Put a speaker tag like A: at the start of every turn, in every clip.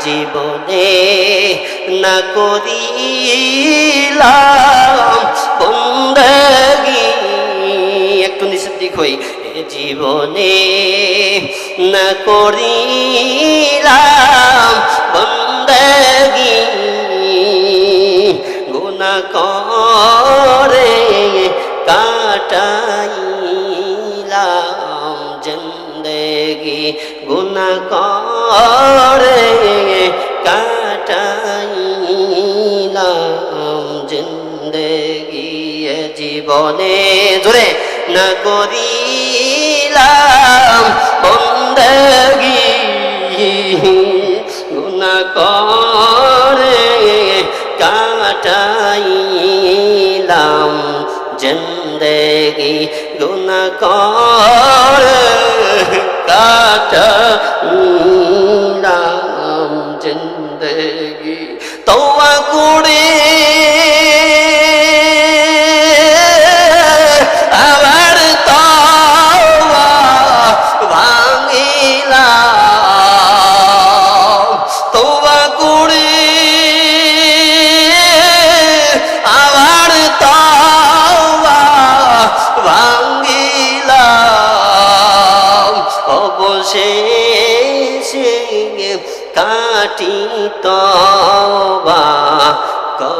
A: জীবনে না করিলাম বন্দগি। একটু নিচের দিক হই। জীবনে না করিলাম বন্দগি। গুনা করে কাটাইলাম জিন্দেগি। গুনা করে জোরে না করিলাম বন্দগি। গুনা করে কাটাইলাম জিন্দগি। গুণ করে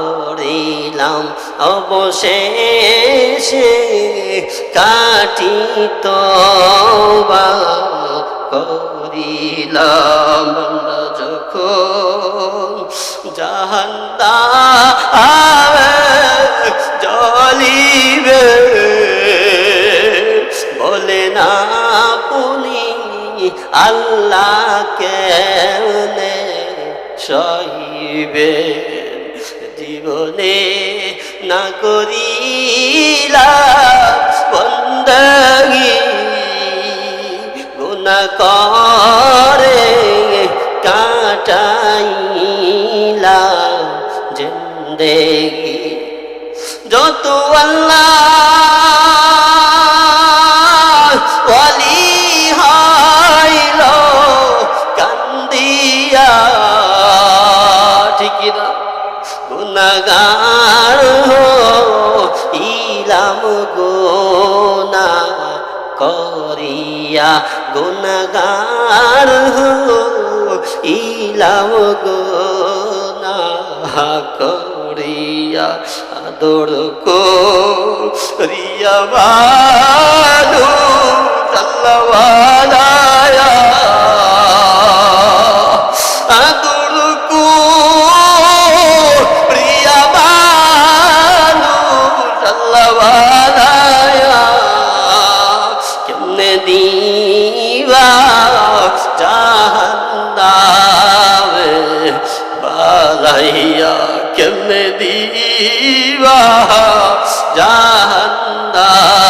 A: করিলাম। অবশেষে কাটি তবা করিলাম। যখন জাহান্তা জলিবে বলে না পুনি আল্লাহ কেনে সইবে জীবনে না করিলা বন্দগি। গুণা করে কাটাইলা জিন্দেগি। যত আল্লাহ করিয়া গুনাগার ইলাও গোনা করিয়া আদর করিয়া বালু সাল্লাওয়ালায়া দিবা জাহান্নামে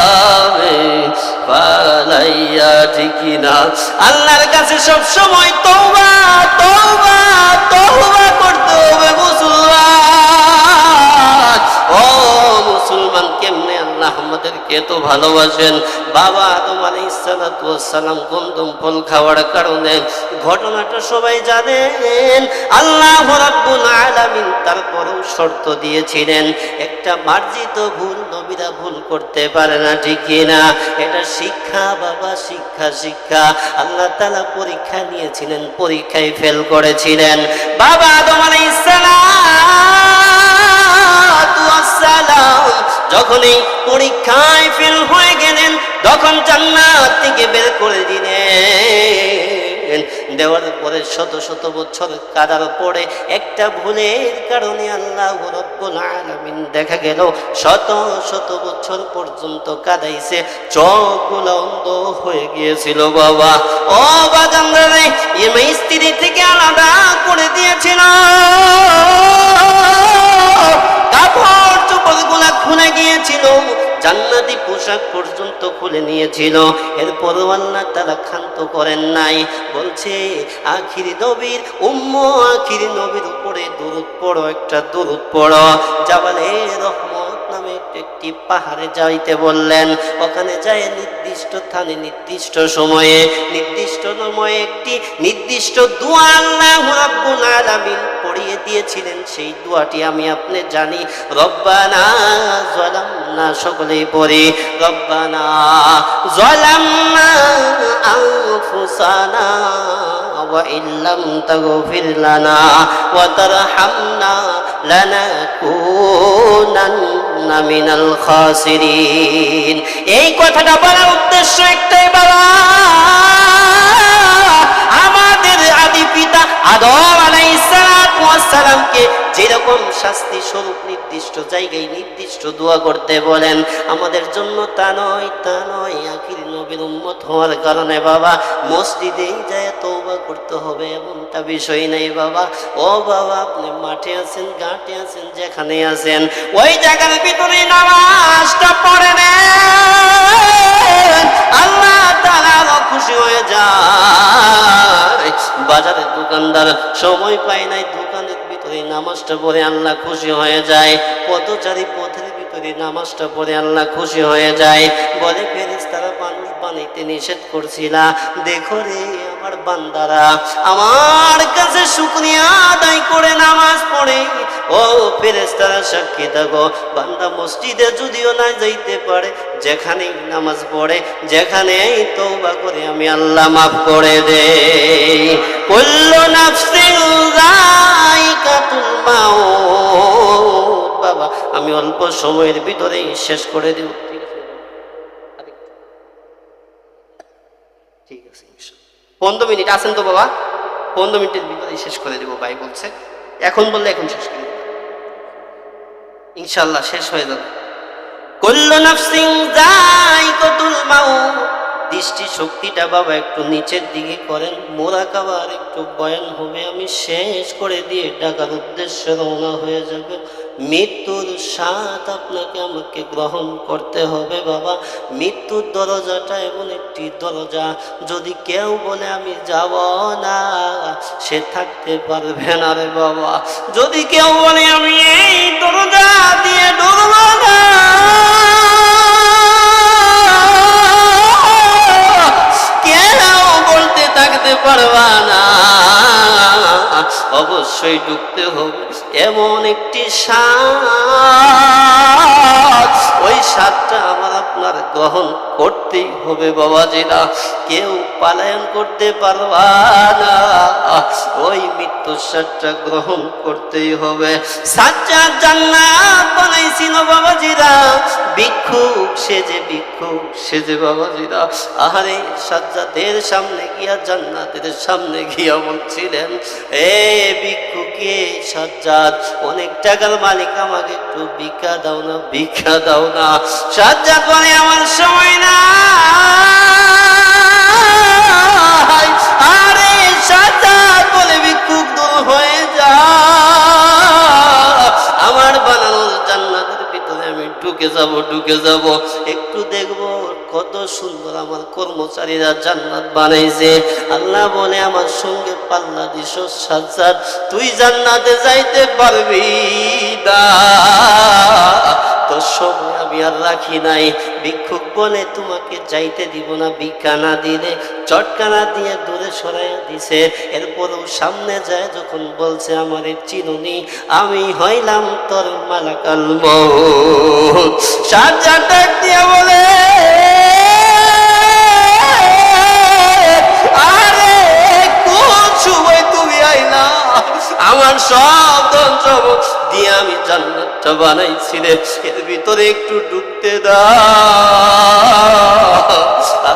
A: পালাইয়া ঠিকই না। আল্লাহর কাছে সব সময় তওবা তওবা তওবা করতে হবে মুসলমান। ও মুসলমান, কেমনে আল্লাহ আমাদেরকে তো ভালোবাসেন। বাবা আদম আলাইসালাম গন্ধম ফল খাওয়ার কারণে ঘটনাটা সবাই জানেন। আল্লাহ আলামিন তারপরেও শর্ত দিয়েছিলেন, একটা মার্জিত ভুল নবীরা ভুল করতে পারে না, ঠিক না এটা শিক্ষা, বাবা, শিক্ষা শিক্ষা। আল্লাহ তালা পরীক্ষা নিয়েছিলেন, পরীক্ষায় ফেল করেছিলেন। বাবা আদম আলাইসালাম যখন এই পরীক্ষায় ফেল হয়ে গেলেন, তখন জান্নাত থেকে বের করে দিলেন। দেওয়ার পরে শত শত বছর কাদার পরে একটা ভুলের কারণে আল্লাহ রব্বুল আলামিন দেখা গেল, শত শত বছর পর্যন্ত কাদাইছে চোখগুলো অন্ধ হয়ে গিয়েছিল বাবা। ও বাজানরে ইমা স্ত্রী থেকে আলাদা করে দিয়েছিল। খুলে গিয়েছিল জান্নাতি পোশাক পর্যন্ত খুলে নিয়েছিল। এরপরও আল্লাহ তারা ক্ষান্ত করেন নাই। বলছে, আখির নবীর উম্ম, আখির নবীর উপরে দূরত পড়ো, একটা দূরত পড়ো। জাবালে রহমান একটি পাহাড়ে যাইতে বললেন। ওখানে যায় নির্দিষ্ট স্থানে নির্দিষ্ট সময়ে নির্দিষ্ট সময়ে একটি নির্দিষ্ট রাব্বুল দিয়েছিলেন। সেই দোয়াটি আমি আপনি জানি, রব্বানা জলামনা সকলেই পড়ি, রব্বানা জলামনা আনফুসানা। وإن لم تغفر لنا وترحمنا لنكونن من الخاسرين এই কথাটা বলার উদ্দেশ্য একটাই বাবা আমাদের আদি পিতা আদম আলাইসালামকে যেরকম শাস্তি স্বরূপ নির্দিষ্ট জায়গায় নির্দিষ্ট দোয়া করতে বলেন, আমাদের জন্য তা নয় তা নয়। আখির নবীর উম্মত হওয়ার কারণে বাবা মসজিদেই যায় তওবা করতে হবে এমনটা বিষয় নেই বাবা। ও বাবা, আপনি মাঠে আছেন, ঘাটে আছেন, যেখানে আছেন, ওই জায়গার ভিতরে নামাজটা পড়ে নেন। আল্লাহ তাআলা খুশি হয়ে যায়। বাজারের দোকানদার সময় পায় নাই নামাজটা পড়ে আল্লাহ খুশি হয়ে যায়। পথচারী পথের ভিতরে নামাজটা পড়ে আল্লাহ খুশি হয়ে যায়। বলে ফেরিস তারা মানুষ বানাইতে নিষেধ করছিলা। দেখো রে আমার বান্দারা, আমার শুকরিয়া আদায় করে নামাজ পড়ে। ও সাক্ষী থাকো, বান্দা মসজিদে যদিও না যাইতে পারে নামাজ পড়ে তওবা করে, আমি আল্লাহ মাফ করে দে নাফসিন বাবা, আমি অল্প সময়ের ভিতরেই শেষ করে দেব। ঠিক আছে? পনেরো মিনিট আছেন তো বাবা? পনেরো মিনিটের ভিতরে শেষ করে দেবো, ভাই বলছে। এখন বললে এখন শেষ করে দেবো। ইনশাল্লাহ শেষ হয়ে যাবে। সিং যাই কতুল মাউত দৃষ্টি শক্তিটা বাবা একটু নিচের দিকে করেন। মোরাকাবার একটু বয়ান হবে, আমি শেষ করে দিয়ে ডাকার উদ্দেশ্যে রওনা হয়ে যাবে। মৃত্যুর স্বাদ আপনাকে আমাকে গ্রহণ করতে হবে বাবা। মৃত্যুর দরজাটা এমন একটি দরজা, যদি কেউ বলে আমি যাব না, সে থাকতে পারবে না রে বাবা। যদি কেউ বলে আমি এই দরজা দিয়ে ডরব না অবশ্যই ঢুকতে হবে। এমন একটি স্বাদ ওই স্বাদটা আমার আপনার গ্রহণ করতেই হবে বাবাজিরা। কেউ পালায়ন করতে পারবা না, ওই মৃত্যুর স্বাদটা গ্রহণ করতেই হবে। সাজ্জাদ জান্নাত বানাইছিল বাবাজিরা, ভিক্ষুক সেজে ভিক্ষুক সেজে বাবাজিরা। আহারে, সাজ্জাদের সামনে গিয়া জান্নাতের সামনে গিয়া বলছিলেন, এ ভিক্ষুকে সাজ্জাদ, অনেক টাকার মালিক আমাকে একটু ভিক্ষা দাও না, ভিক্ষা দাও না। সাজ্জাদ বলে, আমার সময় না আরে সাজ্জাদ বলে, ভিক্ষুক দূর হয়ে যা। আমার বানানো জান্নাতের ভিতরে আমি ঢুকে যাব ঢুকে যাব। একটু দেখব কত সুন্দর আমার কর্মচারীরা জান্নাত বানাইছে। আল্লাহ বলে, আমার সঙ্গে পাল্লা দিস সাজ্জাদ, তুই জান্নাতে যাইতে পারবি না। রাখি নাই। ভিক্ষুক বলে তোমাকে যাইতে দিব না ভিক্ষা দিলে। চটকানা দিয়ে দূরে সরাইয়া দিছে। এরপরও সামনে যায় যখন বলছে, আমার চিনুনি, আমি হইলাম তোর মালাকাল বলে আমার সব ধন দিয়ে আমি জান্নাতটা বানাইছিলে এর ভিতরে একটু ঢুকতে দাও।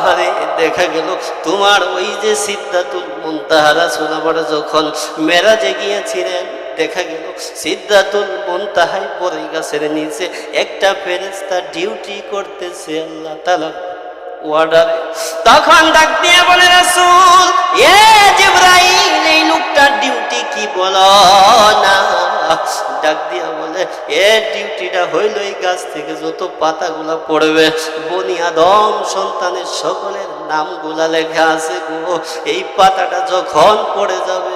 A: আরে দেখা গেল তোমার ওই যে সিদ্ধাতুল মুনতাহারা সোনামারা যখন মেরাজে গিয়েছিলেন, দেখা গেল সিদ্ধাতুল মুনতাহাই পরে গাছের নিচে। একটা ফেরেস্তা ডিউটি করতেছে, আল্লাহ তালা ওয়ার্ডারে তখন ডাক দিয়ে বলে, রাসূল, এ জিবরাইল, এই লোকটার ডিউটি কি বলো না? ডাক দিয়া বলে, এ ডিউটিটা হইল এই গাছ থেকে যত পাতাগুলা পড়বে। বনি আদম সন্তানের সকলের নামগুলা লেখা আছে গো। এই পাতাটা যখন পড়ে যাবে,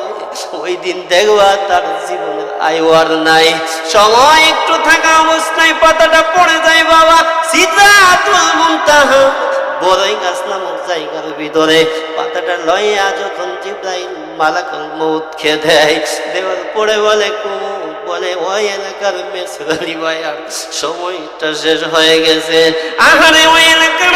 A: ওই দিন দেখবা তার জীবনের আয়ু আর নাই। সময় একটু থাকা অবস্থায় পাতাটা পড়ে যায় বাবা। সিদ্ধাতুল মুনতাহা। বড়ই গাছ নামক জায়গার ভিতরে পাতাটা লইয়া যখন জিব্রাইল মালাকুল মৌত খেয়ে দেয়, দেওয়ার পড়ে বলে, কুমু বলে ওই এলাকার মেসরালি ভাই আর সময়টা শেষ হয়ে গেছে। আহারে ওই এলাকার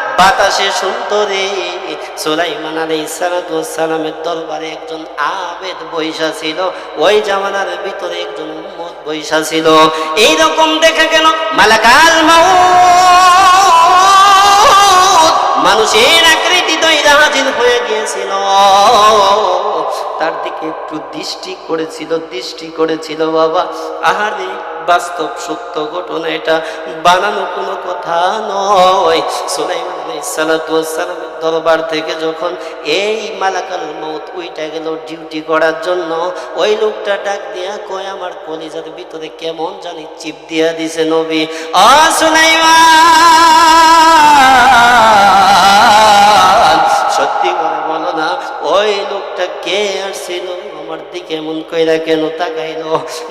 A: বাতাসে সুন্দরে সুলাইমান আলাই সালামের দরবারে একজন আবেদ বৈশা ছিল। ওই জামানার ভিতরে একজন উম্মত বৈশা ছিল। এইরকম দেখা গেল মালাকাল মাউ মানুষের আকৃতি দৈরা হাজির হয়ে গিয়েছিল। তার দিকে একটু দৃষ্টি করেছিল দৃষ্টি করেছিল, বাবা। আহারে, বাস্তব সত্য ঘটনা এটা। বানানো কোনো কথা নয়। সুলাইমান দরবার থেকে যখন এই মালাকাল মত ওইটা গেল ডিউটি করার জন্য, ওই লোকটা ডাক দিয়া কয়, আমার কলিজার ভিতরে কেমন জানি চিপ দিয়া দিছে নবী। অ সুলাইমান! সত্যি করে বলো না, ওই লোকটা কে আমার দিকে এমন কইরা কেন তাকাইলো?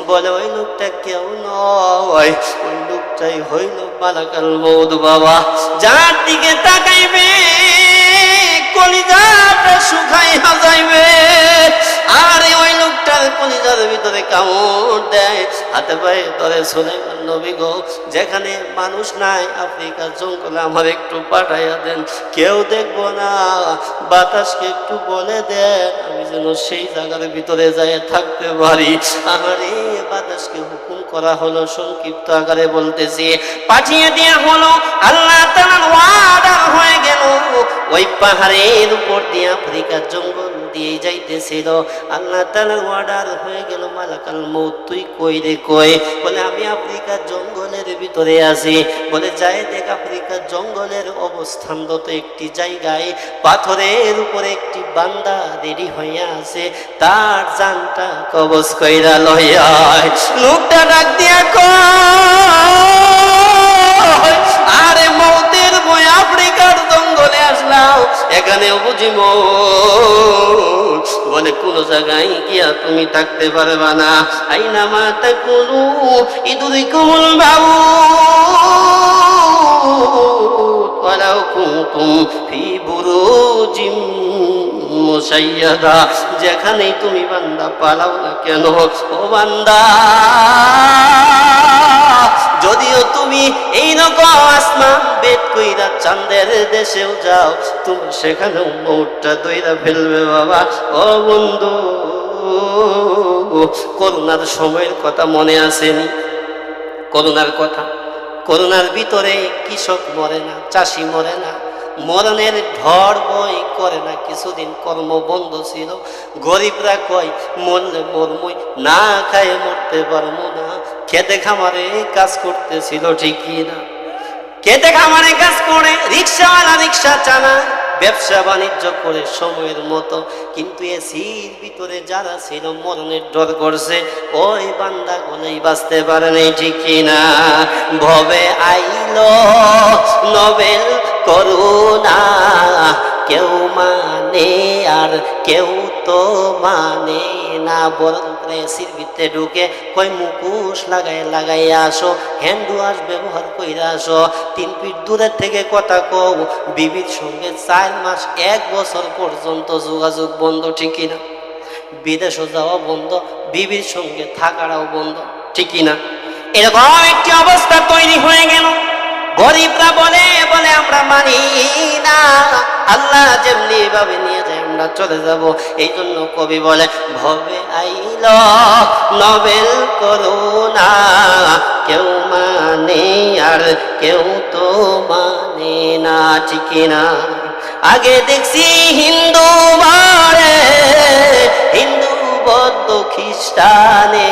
A: বলে, ওই লোকটা কেউ নয়। ওই লোকটাই হইল মালাকাল মৌদ বাবা। যার দিকে তাকাইবে, কলিজাটা শুকাই হাজাইবে আর, ওই লোকটার কলিজার ভিতরে কামড় দেয়। হাতে পায়ে ধরে সুলাইমান নবী গো, যেখানে মানুষ নাই আফ্রিকার জঙ্গলে আমার একটু পাঠাইয়া দেন। কেউ দেখব না, বাতাসকে একটু বলে দেন, আমি যেন সেই জায়গার ভিতরে যাই থাকতে পারি। আমার এই বাতাসকে হুকুম করা হলো সংক্ষিপ্ত আকারে বলতেছি, পাঠিয়ে দেওয়া হলো, আল্লাহ ওয়াদা হয়ে গেল। ওই পাহাড়ের উপর দিয়ে আফ্রিকার জঙ্গল দিয়ে যাইতেছিল। আল্লাহ তাআলার অর্ডার হয়ে গেল, মালাকাল মৌত তুই কই রে কই? বলে, আমি আফ্রিকার জঙ্গলের ভিতরে আছি। বলে যাই দেখ আফ্রিকার জঙ্গলের অবস্থানরত একটি জায়গায়। পাথরের উপরে একটি বান্দা রেডি হইয়া আছে। তার জানটা কবজ কইরা লইয়া লোকটা ডাক দিয়া কয়, আরে মৌতের বই আফ্রিকার জঙ্গলে আসলাম এখানেও বুঝি মৌত বলে কোন জায়গায় গিয়া তুমি থাকতে পারবা না আইনা মাতা কুলু ইদুরি কুমুল বাবু ولو كنتم في بروج মুসাইয়াদা, যেখানেই তুমি বান্দা পালাও না কেন? ও বান্দা, যদিও তুমি এই রকম আসমান বেদ কইরা চাঁদের দেশেও যাও, তুমি সেখানেও মোটটা দইরা ফেলবে বাবা। ও বন্ধু, করোনার সময়ের কথা মনে আসেনি? করোনার কথা? করোনার ভিতরে কৃষক মরে না, চাষি মরে না মরণের ঢর বই করে না, কিছুদিন কর্ম বন্ধ ছিল। গরিবরা কয়, মরলে মরমই, না খায় মরতে পারব না। খেতে খামারে কাজ করতেছিল ঠিকই না? খেতে খামারে কাজ করে, রিক্সাওয়ালা রিক্সা চালায়, ব্যবসা বাণিজ্য করে সময়ের মতো। কিন্তু এসির ভিতরে যারা ছিল, মরণের ডর করছে। ওই বান্দা গুলোই বাঁচতে পারে নাই ঠিক না? ভবে আইল নবেল করুণা কেউ মানে আর কেউ তো মানে না। বরং এসির ভিতরে ঢুকে কই মুকুশ লাগাই লাগাই আসো, হ্যান্ড ওয়াশ ব্যবহার কইরা আসো। তিন ফিট দূরের থেকে কথা কও, বিবির সঙ্গে চার মাস এক বছর পর্যন্ত যোগাযোগ বন্ধ ঠিকই না বিদেশও যাওয়া বন্ধ, বিবির সঙ্গে থাকাটাও বন্ধ ঠিকই না এরকম একটি অবস্থা তৈরি হয়ে গেল। গরিবরা বলে বলে আমরা মানি না। আল্লাহ যেমনি ভাবে নিয়ে যায়, আমরা চলে যাব। এই জন্য কবি বলে, ভবে আইল, নবেল করুণা কেউ মানে আর কেউ তো মানে না, ঠিক না? আগে দেখছি হিন্দু মারে হিন্দু বদ্ধ খ্রিস্টানে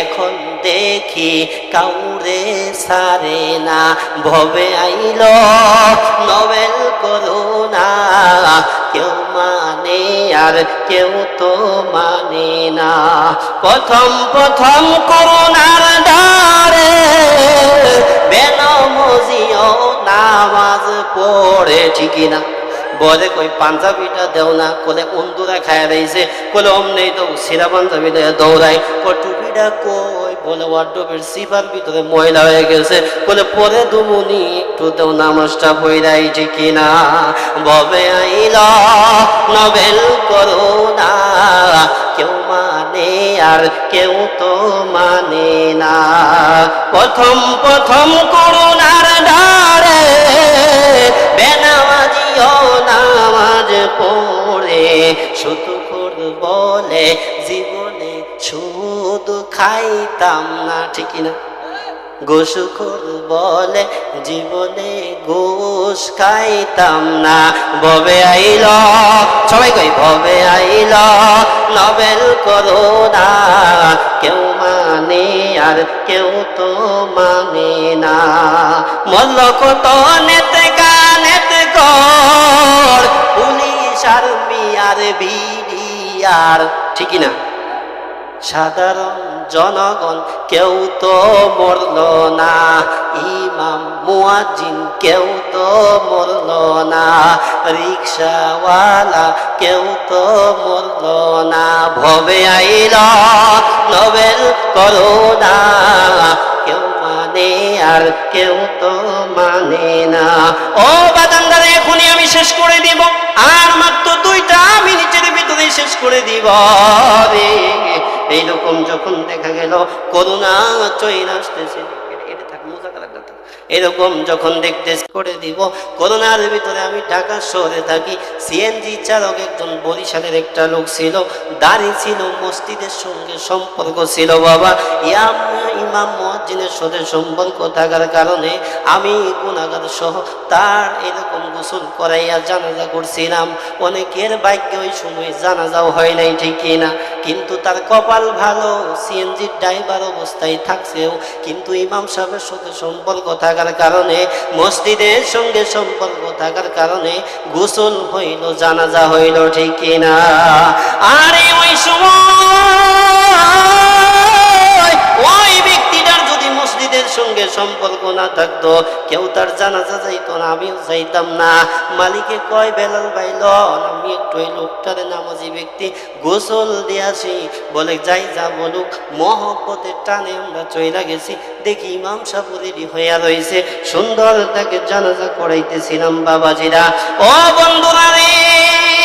A: এখন দেখি কাউরে সারে না। ভবে আইল, নবেল করুণা কেউ মানে আর কেউ তো মানে না। প্রথম প্রথম করুণার দ্বারে বেনমজিও নামাজ পড়ে ঠিকই না বলে কই, পাঞ্জাবিটা দেও না। কোলে অন্দুরা খায় রয়েছে কোলে অমনি তো সিরা পাঞ্জাবি দৌড়াই কো টুপিটা কই, বলে ওয়ার্ডবের সিপার ভিতরে ময়লা হয়ে গেছে। বলে পরে দুমুনি, একটু দেও নামাজটা বইরাই ঠিকই না ববে আইল নবেল করো না। কেউ মানে আর কেউ তো মানে না। প্রথম প্রথম করুণার খাইতাম না ঠিকই না গোসুখোর বলে জীবনে গোস খাইতাম না। ববে আইল, সবাই কই ববে আইল, নবেল করো না। কেউ মানে আর কেউ তো মানে না। মল্ল কত নেতে গানেতে কর পুলিশ আর মিয়ার বিডিয়ার ঠিকই না সাধারণ জনগণ, কেউ তো মরল না। ইমাম মুয়াজিন কেউ তো মরল না। রিক্সাওয়ালা, কেউ তো মরল না। ভবে আইল, নবেল করো না কেউ মানে আর কেউ তো মানে না। ও বাদান্দারে এখনই আমি শেষ করে দিব। আর মাত্র দুইটা মিনিটের ভিতরে শেষ করে দিব। রে এইরকম যখন দেখা গেল করুণা চইন আসতেছে এটা- এটা থাক, মোজা কালারটা থাক। এরকম যখন দেখতে করে দিব। করোনার ভিতরে আমি ঢাকা শহরে থাকি। সিএনজি চালক একজন বরিশালের একটা লোক ছিল। দাঁড়িয়ে ছিল, মসজিদের সঙ্গে সম্পর্ক ছিল বাবা। ইয়াম ইমাম মহাজিনের সাথে সম্পর্ক থাকার কারণে আমি গুণাগার সহ তার এরকম গোসল করাইয়া জানাজা করছিলাম। অনেকের ভাগ্যে ওই সময় জানাজাও হয় নাই ঠিকই না কিন্তু তার কপাল ভালো সিএনজির ড্রাইভার অবস্থায় থাকছেও। কিন্তু ইমাম সাহেবের সাথে সম্পর্ক থাকার কারণে, মসজিদের সঙ্গে সম্পর্ক থাকার কারণে গোসল হইল, জানাজা হইল, ঠিক কিনা? আরে ওই সময় সঙ্গে সম্পর্ক না থাকতো, কেউ তার জানাজা যাইতো না, আমিও যাইতাম না। মালিকে কয়, বেলাল বাইল আমি একটু ওই লোকটারে নামাজি ব্যক্তি গোসল দিয়াছি। বলে, যাই যা বলুক, মহব্বতের টানে আমরা চইলা গেছি। দেখি ইমাম রেডি হইয়া রয়েছে সুন্দর তাকে জানাজা করাইতেছিলাম বাবাজিরা। ও বন্ধুরা রে!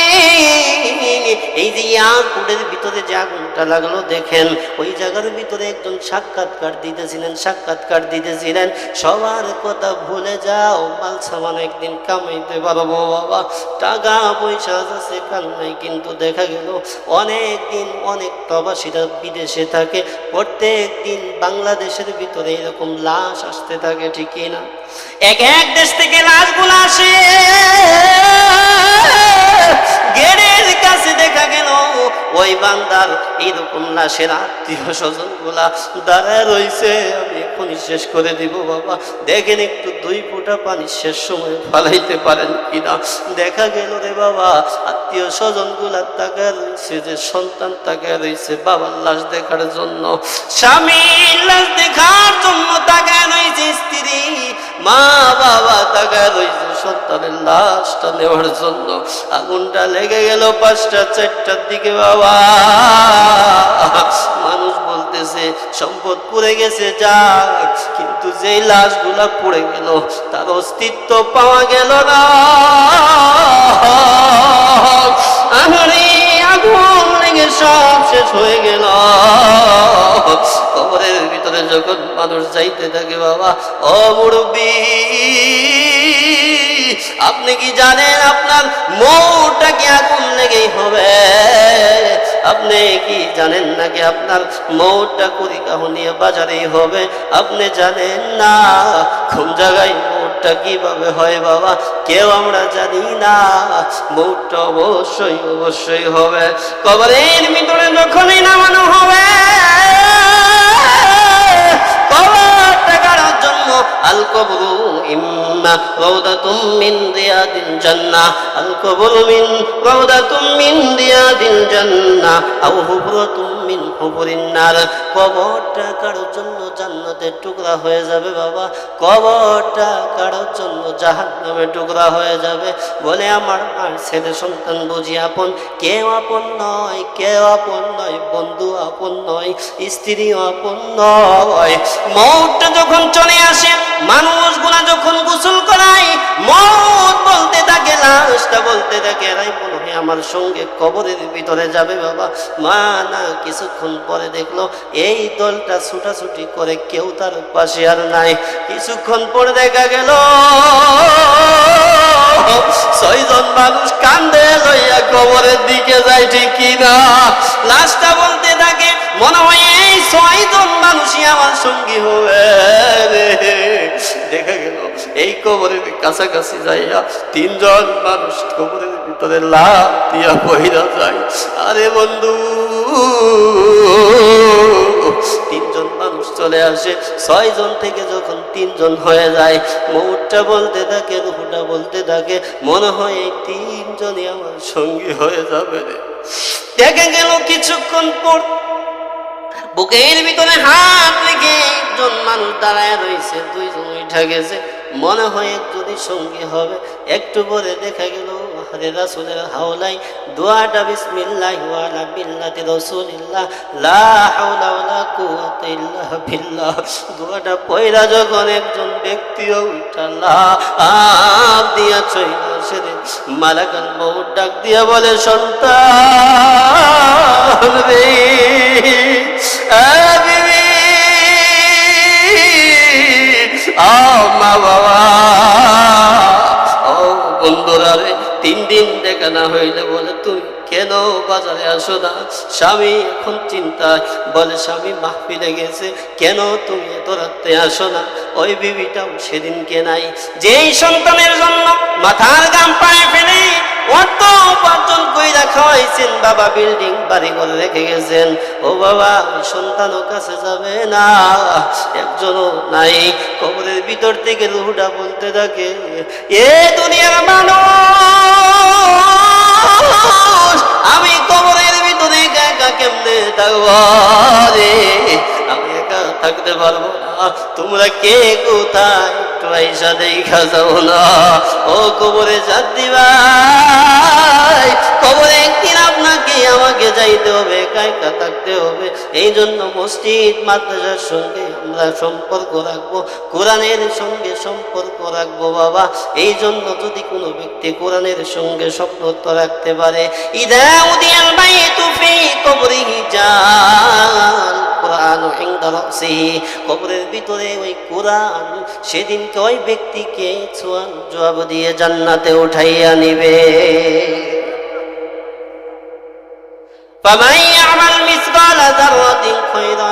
A: এই যে ইয়াকুটের ভিতরে যে আগুনটা লাগল, দেখেন, ওই জায়গার ভিতরে একজন সাক্ষাৎকার দিতেছিলেন সাক্ষাৎকার দিতেছিলেন, সবার কথা ভুলে যাও, মাল সামান একদিন কামাইতে পারব, বাবা। টাকা পয়সা আছে কাল নাই, কিন্তু দেখা গেল, অনেক দিন অনেক প্রবাসীরা বিদেশে থাকে, প্রত্যেক দিন বাংলাদেশের ভিতরে এরকম লাশ আসতে থাকে ঠিকই না? এক এক দেশ থেকে লাশগুলো আসে। গেটের কাছে দেখা গেল, ওই বান্দার এইরকম লাশের আত্মীয় স্বজনগুলা দাঁড়ায় রইছে। আমি এখনই শেষ করে দিব, বাবা। দেখেন একটু দুই ফোঁটা পানি শেষ সময় ফালাইতে পারেন কিনা। দেখা গেল রে বাবা আত্মীয় স্বজনগুলা তাকায় রয়েছে যে সন্তান তাকায় রয়েছে বাবার লাশ দেখার জন্য। স্বামীর লাশ দেখার জন্য তাকায় রয়েছে স্ত্রী। মা বাবা তাকায় রয়েছে সন্তানের লাশটা নেওয়ার জন্য। আগুনটা লেগে গেল পাঁচটা চারটার দিকে বাবা। মানুষ বলতেছে, সম্পদ পুড়ে গেছে যাক, কিন্তু যেই লাশগুলা পুড়ে গেল, তার অস্তিত্ব পাওয়া গেল না। আগুন লেগে সব শেষ হয়ে গেল। কবরের ভিতরে যখন মানুষ যাইতে থাকে বাবা, ও মুরব্বী আপনি কি জানেন আপনার মৌটা কি আগুন লেগেই হবে? আপনি কি জানেন নাকি আপনার মৌটা কুড়ি নিয়ে বাজারেই হবে? আপনি জানেন না কোন জায়গায় মৌটা কীভাবে হয় বাবা? কেউ আমরা জানি না মৌটা অবশ্যই অবশ্যই হবে। কবরের ভিতরে যখনই নামানো হবে روضة من رياض الجنة القبر من روضة من رياض الجنة أو حفرة من حفر النار কবরটা কারোর জন্য জান্নাতের টুকরা হয়ে যাবে বাবা কবরটা কারোর জন্য জাহান্নামের টুকরা হয়ে যাবে বলে আমার আর ছেলে সন্তান বুঝি আপন কেউ আপন নয় কেউ আপন নয় বন্ধু আপন নয় স্ত্রী আপন নয় মৌতটা যখন চলে আসে যখন গোসল করায় মত বলতে থাকে, লাশটা বলতে থাকে এরাই আমার সঙ্গে কবরের ভিতরে যাবে বাবা। মা না, কিছুক্ষণ পরে দেখল, এই দলটা ছুটাছুটি করে কেউ তার পাশে আর নাই। কিছুক্ষণ পরে দেখা গেল ছয়জন মানুষ কান্দে লইয়া কবরের দিকে যায়, ঠিক কিনা? লাশটা বলতে থাকে, মনে হয় এই ছয়জন মানুষই আমার সঙ্গী হবে দেখা গেল, এই কবরের কাছাকাছি যাইয়া তিনজন মানুষ কবরের ভিতরে লাভ দিয়া বহিরা যায়। আরে বন্ধু! তিনজন মানুষ চলে আসে। ছয়জন থেকে যখন তিনজন হয়ে যায় মৌরটা বলতে থাকে, রুহুটা বলতে থাকে, মনে হয় এই তিনজনই আমার সঙ্গী হয়ে যাবে দেখে গেল কিছুক্ষণ পর, বুকের ভিতরে হাত রেখে একজন মানুষ দাঁড়ায় রয়েছে, দুইজন উঠে গেছে। মনে হয় একজনই সঙ্গী হবে। একটু পরে দেখা গেল হরে রাসুলের হাওলাই দোয়াটা বিসমিল্লাহ ওয়ালা বিল্লাতি রাসূলিল্লাহ, লা হাওলা ওয়ালা কুওয়াতা ইল্লা বিল্লাহ। দোয়াটা পয়রা যখন একজন ব্যক্তিও উঠা লাভ দিয়া চইলা সেরে মালাকাল মৌত ডাক দিয়া বলে, সন্তান রে আ তিন দেখা না হইলে বলে তুমি কেন বাজারে আসো না? স্বামী এখন চিন্তায়, বলে স্বামী, মাহফিলে গেছে। কেন তুমি এত রাত্রে আসো না? ওই বিবিটাও সেদিনকে নাই যেই সন্তানের জন্য মাথার গাম পায়ে ফেলে অত উপার্জন কইরা খাওয়াইছেন, বাবা বিল্ডিং বাড়ি করে রেখে গেছেন। ও বাবা ওই সন্তানও কাছে যাবে না। একজনও নাই। কবরের ভিতর থেকে রুহুটা বলতে থাকে, এ দুনিয়ার মানুষ! আমি কবরের ভিতরে একা একা কেমনে থাকব? রে আমি একা থাকতে পারব না। তোমরা কে কোথায়? একটু না। ও কবরে যাত্রী দিবা কবরে আপনাকে আমাকে যাইতে হবে একা থাকতে হবে। এই জন্য মসজিদ, মাদ্রাসার সঙ্গে আমরা সম্পর্ক রাখব, কোরআনের সঙ্গে সম্পর্ক রাখব বাবা। এই জন্য যদি কোনো ব্যক্তি কোরআনের সঙ্গে সম্পর্ক রাখতে পারে কোরআন কবরের ভিতরে ওই কোরআন সেদিনকে ওই ব্যক্তিকে জবাব দিয়ে জান্নাতে উঠাইয়া নিবে। فمن يعمل مثقال ذرة خيرا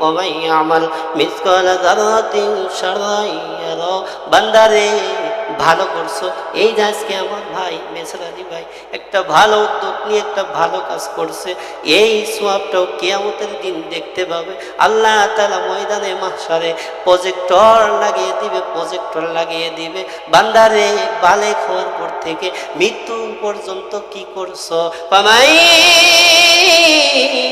A: ومن يعمل مثقال ذرة شرا يرى بندرين ভালো করছো এই যে আজকে আমার ভাই মেসরাদি ভাই একটা ভালো উদ্যোগ নিয়ে একটা ভালো কাজ করছে এই সোয়াবটাও কেয়ামতের দিন দেখতে পাবে আল্লাহ তালা ময়দানে মাসারে প্রজেক্টর লাগিয়ে দিবে প্রজেক্টর লাগিয়ে দিবে বান্দারে বালে খাওয়ার পর থেকে মৃত্যু পর্যন্ত কি করছো পামাই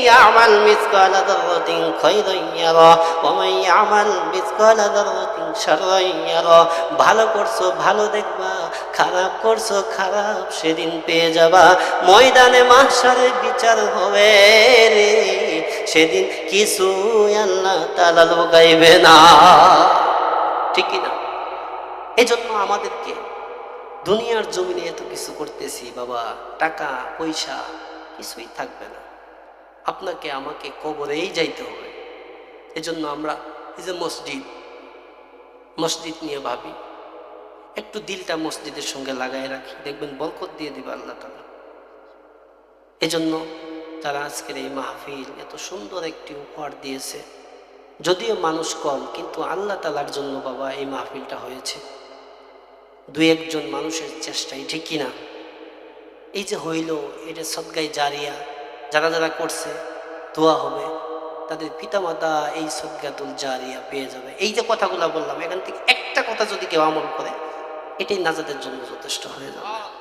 A: يعمل مثقال ذرة خيرا يره ومن يعمل مثقال ذرة شرا يره ভালো করছো ভালো দেখবা, খারাপ করছ, খারাপ সেদিন পেয়ে যাবা। ময়দানে মাসারে বিচার হবে রে, সেদিন কিছু আল্লাহ তালা লোকাইবে না। ঠিক না? এই জন্য আমাদেরকে দুনিয়ার জমিনে এত কিছু করতেছি, বাবা, টাকা, পয়সা, কিছুই থাকবে না। আপনাকে, আমাকে কবরেই যাইতে হবে। এজন্য আমরা এই যে মসজিদ মসজিদ নিয়ে ভাবি। একটু দিলটা মসজিদের সঙ্গে লাগাই রাখি। দেখবেন বরকত দিয়ে দিবে আল্লাহ তালা এজন্য তারা আজকের এই মাহফিল এত সুন্দর একটি উপহার দিয়েছে। যদিও মানুষ কম, কিন্তু আল্লাহ তালার জন্য বাবা এই মাহফিলটা হয়েছে। দুই একজন মানুষের চেষ্টাই ঠিক কিনা? এই যে হইল এটা সদগাই জারিয়া, যারা যারা করছে, দোয়া হবে, তাদের পিতামাতা এই সজ্ঞাতুল জারিয়া পেয়ে যাবে। এই যে কথাগুলো বললাম, এখান থেকে একটা কথা যদি কেউ আমল করে এটাই নাজাদের জন্য যথেষ্ট হয়ে যাবে